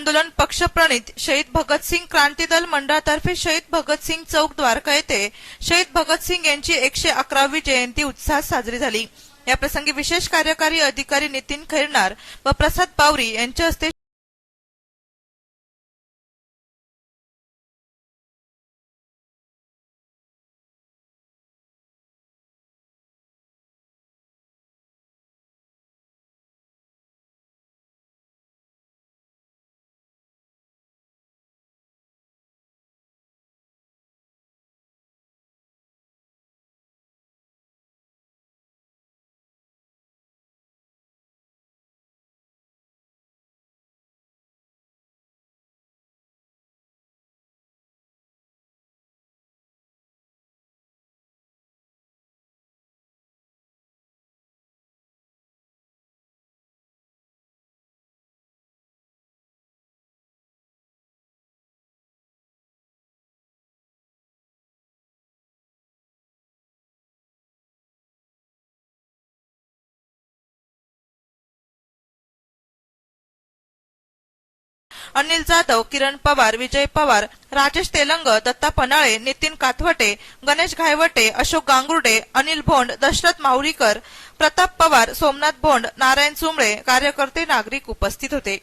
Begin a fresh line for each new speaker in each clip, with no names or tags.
आंदोलन पक्षप्रणित शहीद भगतसिंग क्रांती दल मंडळातर्फे शहीद भगतसिंग चौक द्वारका येथे शहीद भगतसिंग यांची एकशे अकरावी जयंती उत्साहात साजरी झाली. याप्रसंगी विशेष कार्यकारी अधिकारी नितीन खैरनार व प्रसाद पावरी यांच्या हस्ते अनिल जाधव किरण पवार विजय पवार राजेश तेलंग दत्ता पनाळे नितीन काथवटे गणेश घायवटे अशोक गांगुर्डे अनिल भोंड दशरथ माहुरीकर प्रताप पवार सोमनाथ भोंड नारायण चुंबळे कार्यकर्ते नागरिक उपस्थित होते.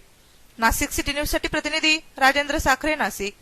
नाशिक सिटी न्यूजसाठी प्रतिनिधी राजेंद्र साखरे नाशिक.